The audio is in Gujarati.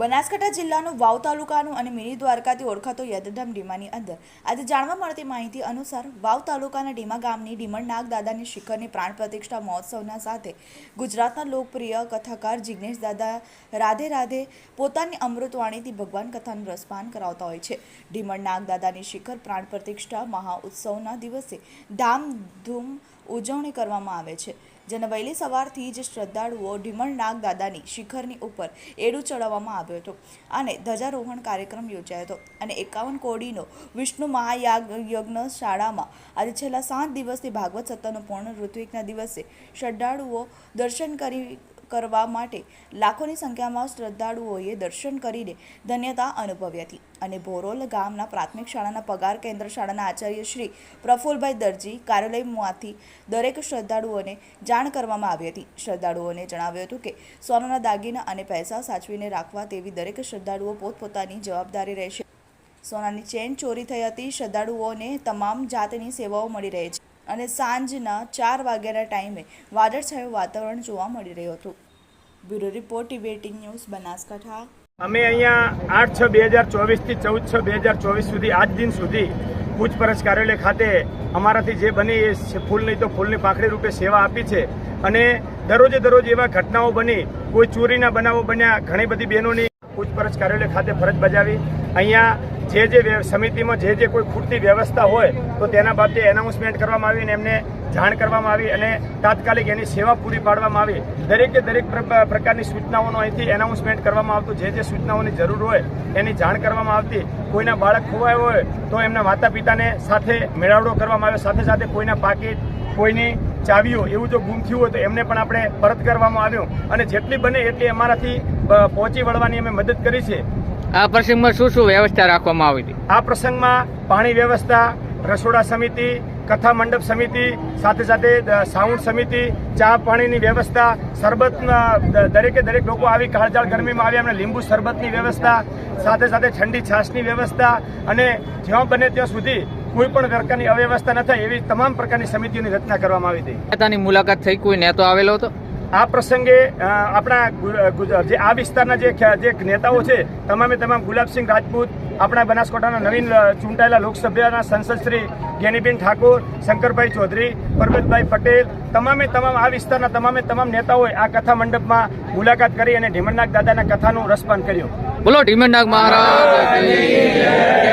બનાસકાંઠા જિલ્લાનું વાવ તાલુકાનું અને મિની દ્વારકાથી ઓળખાતો યદધામ ડીમાની અંદર. આજે જાણવા મળતી માહિતી અનુસાર, વાવ તાલુકાના ડીમા ગામની ડીમણ નાગદાદાની શિખરની પ્રાણ પ્રતિષ્ઠા મહોત્સવના સાથે ગુજરાતના લોકપ્રિય કથાકાર જિગ્નેશ દાદા રાધે રાધે પોતાની અમૃતવાણીથી ભગવાન કથાનું રસપાન કરાવતા હોય છે. ડીમણ નાગદાદાની શિખર પ્રાણ પ્રતિષ્ઠા મહાઉત્સવના દિવસે ધામધૂમ ઉજવણી કરવામાં આવે છે. જેને વહેલી સવારથી જ શ્રદ્ધાળુઓ ઢીમણ નાગ દાદાની શિખરની ઉપર એડું ચડાવવામાં આવ્યો હતો અને ધ્વજારોહણ કાર્યક્રમ યોજાયો હતો અને એકાવન કોડીનો વિષ્ણુ મહાયાગ યજ્ઞ શાળામાં આજે છેલ્લા સાત દિવસથી ભાગવત સત્તાનો પૂર્ણ ઋત્વિકના દિવસે શ્રદ્ધાળુઓ દર્શન કરી કરવા માટે લાખોની સંખ્યામાં શ્રદ્ધાળુઓએ દર્શન કરીને ધન્યતા અનુભવી હતી. અને ભોરોલ ગામના પ્રાથમિક શાળાના પગાર કેન્દ્ર શાળાના આચાર્ય શ્રી પ્રફુલભાઈ દરજી કાર્યાલયમાંથી દરેક શ્રદ્ધાળુઓને જાણ કરવામાં આવી હતી. શ્રદ્ધાળુઓને જણાવ્યું હતું કે સોનાના દાગીના અને પૈસા સાચવીને રાખવા તેવી દરેક શ્રદ્ધાળુઓ પોતપોતાની જવાબદારી રહેશે. સોનાની ચેન ચોરી થઈ હતી. શ્રદ્ધાળુઓને તમામ જાતની સેવાઓ મળી રહે છે. અને સાંજના ચાર વાગ્યાના ટાઈમે વાદળછાયું વાતાવરણ જોવા મળી રહ્યું હતું. બ્યુરો રિપોર્ટ ટિબેટિંગ ન્યૂઝ, બનાસકાંઠા. અમે અહીંયા આઠ છ બે હજાર ચોવીસથી ચૌદ છ બે હજાર ચોવીસ સુધી, આજ દિન સુધી પૂછપરછ કાર્યાલય ખાતે અમારાથી જે બની એ ફૂલની તો ફૂલની પાંખડી રૂપે સેવા આપી છે. અને દરરોજે દરરોજ એવા ઘટનાઓ બની, કોઈ ચોરીના બનાવો બન્યા, ઘણી બધી બહેનોની પૂછપરછ કાર્યાલય ખાતે ફરજ બજાવી. અહીંયા જે જે સમિતિમાં જે જે કોઈ ખૂટતી વ્યવસ્થા હોય, તો તેના બાબતે એનાઉન્સમેન્ટ કરવામાં આવી અને એમને જાણ કરવામાં આવી અને તાત્કાલિક એની સેવા પૂરી પાડવામાં આવી. દરેકે દરેક પ્રકારની સૂચનાઓનો અહીંથી એનાઉન્સમેન્ટ કરવામાં આવતું, જે જે સૂચનાઓની જરૂર હોય, એની જાણ કરવામાં આવતી. કોઈના બાળક ખોવાયો હોય, તો એમના માતા પિતાને સાથે મેળાવડો કરવામાં આવ્યો. સાથે સાથે કોઈના પાકીટ કોઈની ચાવીઓ એવું જો ગુમ થયું હોય તો એમને પણ આપણે પરત કરવામાં આવ્યું. અને જેટલી બને એટલી અમારાથી પહોંચી વળવાની અમે મદદ કરી છે. આ પ્રસંગમાં શું શું વ્યવસ્થા રાખવામાં આવી હતી? આ પ્રસંગમાં પાણી વ્યવસ્થા રસોડા સમિતિ કથા મંડપ સમિતિ સાથે સાથે સાઉન્ડ સમિતિ ચા પાણીની વ્યવસ્થા શરબતના દરેકે દરેક લોકો આવી કાળજાળ ગરમીમાં આવી એમને લીંબુ શરબતની વ્યવસ્થા સાથે સાથે ઠંડી છાશની વ્યવસ્થા. અને જ્યાં બને ત્યાં સુધી કોઈ પણ પ્રકારની અવ્યવસ્થા ન થાય એવી તમામ પ્રકારની સમિતિઓની રચના કરવામાં આવી હતી. નેતાની મુલાકાત થઈ કોઈ નેતો આવેલો હતો? આ પ્રસંગે આપણા જે આ વિસ્તારના જે જે નેતાઓ છે તમામે તમામ ગુલાબસિંહ રાજપૂત આપણા બનાસકાંઠાના નવીન ચૂંટાયેલા લોકસભાના સંસદ શ્રી જ્ઞાનીબેન ઠાકોર શંકરભાઈ ચૌધરી પરબતભાઈ પટેલ તમામે તમામ આ વિસ્તારના તમામે તમામ નેતાઓએ આ કથા મંડપમાં મુલાકાત કરી અને ઢીમણનાગ દાદાના કથાનું રસપાન કર્યું. બોલો ઢીમણનાગ મહારાજ.